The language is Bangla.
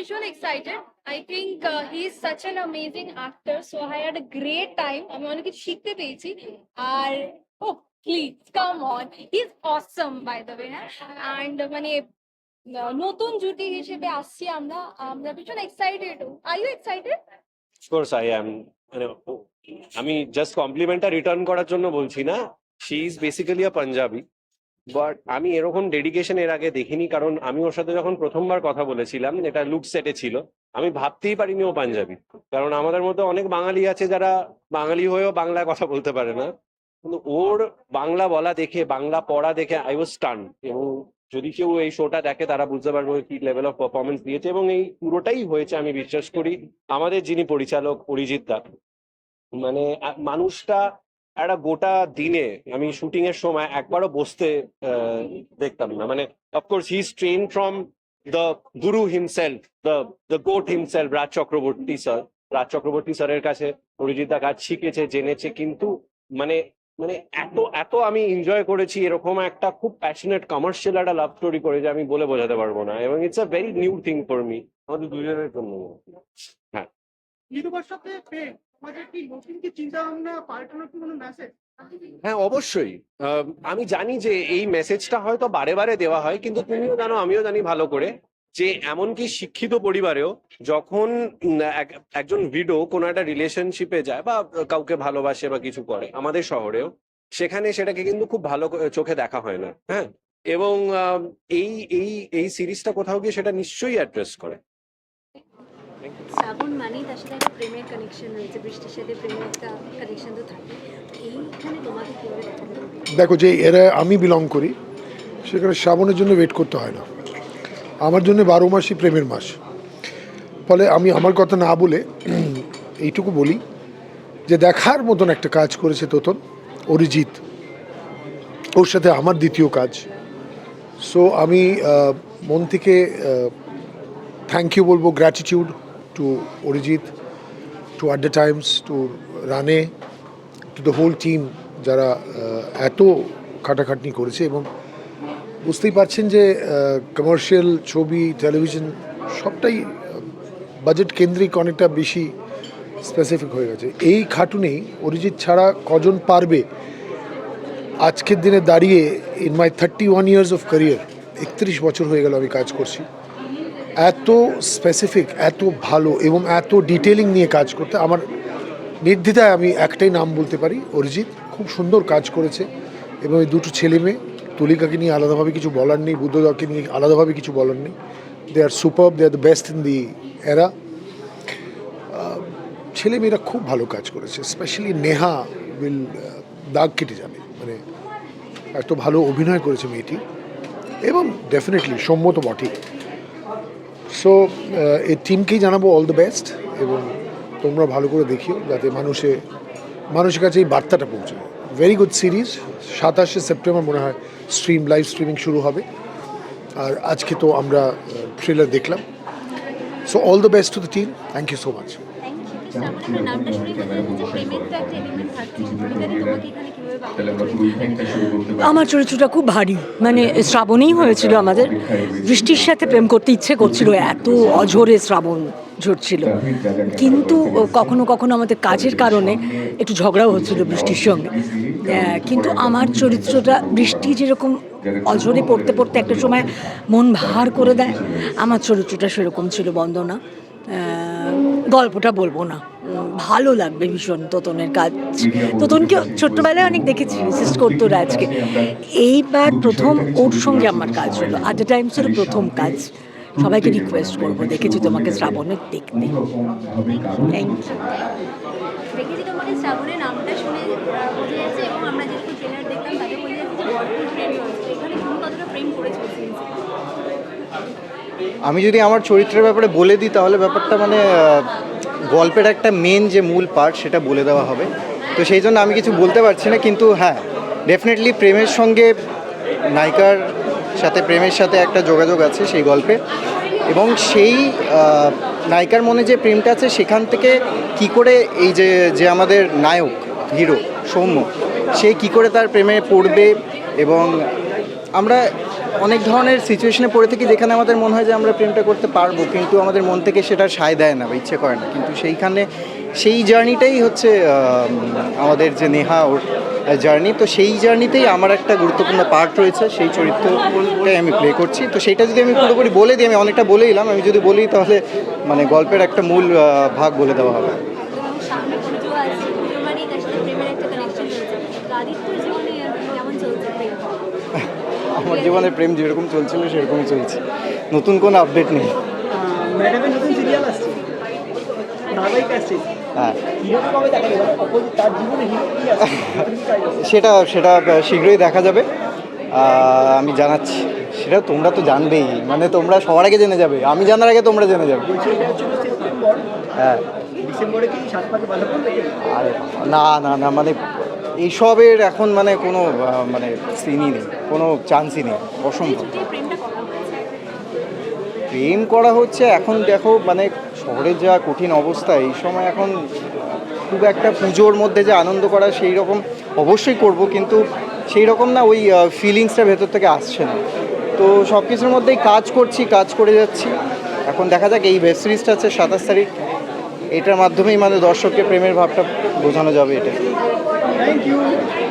visually excited. I think uh, he is such an amazing actor. So I had a great time. আমি অনেক কিছু শিখতে পেয়েছি আর ও please come on. He is awesome by the way হ্যাঁ মানে নতুন জুটি হিসেবে আসছি আমরা আমরা ভীষণ excited are you excited course I am মানে আমি জাস্ট কমপ্লিমেন্টটা রিটার্ন করার জন্য বলছি না she is basically a Punjabi but আমি এরকম ডেডিকেশন এর আগে দেখিনি, কারণ আমি ওর সাথে যখন প্রথমবার কথা বলেছিলাম, এটা লুক সেটে ছিল, আমি ভাবতেই পারিনি ও পাঞ্জাবি। কারণ আমাদের মধ্যে অনেক বাঙালি আছে যারা বাঙালি হয়েও বাংলায় কথা বলতে পারে না। কিন্তু ওর বাংলা বলা দেখে, বাংলা পড়া দেখে আই ওয়াজ স্টান এবং যদি কেউ এই শোটা দেখে, তারা বুঝতে পারবে কি লেভেল অফ পারফরমেন্স দিয়েছে। এবং এই পুরোটাই হয়েছে, আমি বিশ্বাস করি, আমাদের যিনি পরিচালক অরিজিৎ দা। মানে মানুষটা একটা গোটা দিনে আমি শুটিং এর সময় একবারও বসতে দেখতাম না। মানে of course he train from the guru himself the the GOAT himself Raj Chakraborty sir Raj Chakraborty স্যারের কাছে অরিজিৎ দা কাজ শিখেছে, জেনেছে, কিন্তু মানে মানে এত এত আমি এনজয় করেছি এরকম একটা খুব প্যাশনেট কমার্শিয়াল একটা লাভ স্টোরি করে যে আমি বলে বোঝাতে পারব না। এবং it's a very new thing for me আমাদের দুজনের জন্য। নিরুপার হ্যাঁ অবশ্যই। আমি জানি যে এই মেসেজটা হয়তো বারে বারে দেওয়া হয়, কিন্তু তুমিও জানো, আমিও জানি ভালো করে যে এমনকি শিক্ষিত পরিবারেও যখন এক- একজন ভিডো কোনো একটা রিলেশনশিপে যায় বা কাউকে ভালোবাসে বা কিছু করে, আমাদের শহরেও, সেখানে সেটাকে কিন্তু খুব ভালো চোখে দেখা হয় না হ্যাঁ? এবং এই এই এই সিরিজটা কোথাও গিয়ে সেটা নিশ্চয়ই অ্যাড্রেস করে। শ্রাবণ মানেই তার সাথে একটা প্রেমের কানেকশন রয়েছে, বৃষ্টির সাথে প্রেমের একটা কানেকশন তো থাকে। দেখো যে এরা আমি বিলং করি সেখানে শ্রাবণের জন্য ওয়েট করতে হয় না। আমার জন্য বারো মাসই প্রেমের মাস। ফলে আমি আমার কথা না বলে এইটুকু বলি যে দেখার মতন একটা কাজ করেছে তোতন, অরিজিৎ। ওর সাথে আমার দ্বিতীয় কাজ। সো আমি মন থেকে থ্যাংক ইউ বলব gratitude to Arijit to at the times to Rane to the whole team যারা এত খাটাখাটনি করেছে এবং বুঝতেই পারছেন যে কমার্শিয়াল ছবি টেলিভিশন সবটাই বাজেট কেন্দ্রিক অনেকটা বেশি স্পেসিফিক হয়ে গেছে। এই খাটুনেই অরিজিৎ ছাড়া কজন পারবে? আজকের দিনে দাঁড়িয়ে in my thirty one years of career একত্রিশ বছর হয়ে গেল আমি কাজ করছি। এত স্পেসিফিক এত ভালো এবং এত ডিটেলিং নিয়ে কাজ করতে, আমার নির্দ্বিধায় আমি একটাই নাম বলতে পারি, অরিজিৎ। খুব সুন্দর কাজ করেছে এবং এই দুটো ছেলে মেয়ে, তুলিকাকে নিয়ে আলাদাভাবে কিছু বলার নেই বুদ্ধদাকে নিয়ে আলাদাভাবে কিছু বলার নেই। They are super they are the best in the এরা ছেলে মেয়েরা খুব ভালো কাজ করেছে স্পেশালি নেহা উইল দাগ কেটে যাবে মানে এত ভালো অভিনয় করেছে মেয়েটি। এবং ডেফিনেটলি সম্মত বটেই। সো এই টিমকেই জানাব অল দ্য বেস্ট এবং তোমরা ভালো করে দেখিও যাতে মানুষে, মানুষের কাছে এই বার্তাটা পৌঁছায় ভেরি গুড সিরিজ সাতাশে সেপ্টেম্বর মনে হয় স্ট্রিম লাইভ স্ট্রিমিং শুরু হবে। আর আজকে তো আমরা ট্রেলার দেখলাম। So all the best to the team thank you so much Thank you. শ্রাবণের নামটা শুনেই বোঝা যাচ্ছে যে প্রেমের তো একটা এলিমেন্ট থাকছে। তুলিকাদি তোমাকে এখানে কীভাবে বাংলা আমার চরিত্রটা খুব ভারী। মানে শ্রাবণেই হয়েছিল আমাদের। বৃষ্টির সাথে প্রেম করতে ইচ্ছে করছিল। এত অঝোরে শ্রাবণ ঝরছিল। কিন্তু কখনো কখনো আমাদের কাজের কারণে একটু ঝগড়াও হচ্ছিল বৃষ্টির সঙ্গে। কিন্তু আমার চরিত্রটা বৃষ্টি যেরকম অঝরে পড়তে পড়তে একটা সময় মন ভার করে দেয় আমার চরিত্রটা সেরকম ছিল বন্দনা। গল্পটা বলব না। ভালো লাগবে ভীষণ তোতনের কাজ। তোতনকে ছোট্টবেলায় অনেক দেখেছি রিসিস্ট করতো রাজকে। এইবার প্রথম ওর সঙ্গে আমার কাজ হলো। আট দ্য টাইমস হলো প্রথম কাজ। সবাইকে রিকোয়েস্ট করব, দেখেছি তোমাকে শ্রাবণের দেখতে। থ্যাংক ইউ আমি যদি আমার চরিত্রের ব্যাপারে বলে দিই, তাহলে ব্যাপারটা মানে গল্পের একটা মেন যে মূল পার্ট সেটা বলে দেওয়া হবে। তো সেই জন্য আমি কিছু বলতে পারছি না, কিন্তু হ্যাঁ ডেফিনেটলি প্রেমের সঙ্গে নায়িকার সাথে, প্রেমের সাথে একটা যোগাযোগ আছে সেই গল্পে। এবং সেই নায়িকার মনে যে প্রেমটা আছে, সেখান থেকে কি করে এই যে যে আমাদের নায়ক, হিরো, সৌম্য, সে কি করে তার প্রেমে পড়বে এবং আমরা অনেক ধরনের সিচুয়েশনে পড়ে থাকি যেখানে আমাদের মনে হয় যে আমরা প্রেমটা করতে পারব, কিন্তু আমাদের মন থেকে সেটা সায় দেয় না বা ইচ্ছে করে না। কিন্তু সেইখানে সেই জার্নিটাই হচ্ছে আমাদের যে নেহা ওর জার্নি তো সেই জার্নিতেই আমার একটা গুরুত্বপূর্ণ পার্ট রয়েছে, সেই চরিত্রটাই আমি প্লে করছি। তো সেইটা যদি আমি পুরোপুরি বলে দিই, আমি অনেকটা বলে দিলাম আমি যদি বলি তাহলে মানে গল্পের একটা মূল ভাগ বলে দেওয়া হবে এবং সামনে পুজো আসছে পুজো মানেই তার সাথে প্রেমের একটা কানেকশন রয়েছে তো আদিত্যর জীবনে কেমন চলছে প্রেম আমার জীবনে প্রেম যেরকম চলছিল সেরকমই চলছে। নতুন কোনো আপডেট নেই। ম্যাডামের নতুন সিরিয়াল আসছে। হ্যাঁ? সেটা সেটা শীঘ্রই দেখা যাবে। আমি জানাচ্ছি। সেটা তোমরা তো জানবেই। মানে তোমরা সবার আগে জেনে যাবে। আমি জানার আগে তোমরা জেনে যাবে। হ্যাঁ। আরে না না না মানে এইসবের এখন মানে কোনো মানে সিনই নেই কোনো চান্সই নেই অসম্ভব। প্রেম করা হচ্ছে এখন দেখো মানে শহরের যা কঠিন অবস্থা এই সময় এখন খুব একটা পুজোর মধ্যে যে আনন্দ করা সেই রকম অবশ্যই করব কিন্তু সেই রকম না ওই ফিলিংসটা ভেতর থেকে আসছে না। তো সব কিছুর মধ্যেই কাজ করছি কাজ করে যাচ্ছি। এখন দেখা যাক এই ওয়েব সিরিজটা আছে সাতাশ তারিখ এটার মাধ্যমেই মানে দর্শককে প্রেমের ভাবটা বোঝানো যাবে এটা Thank you.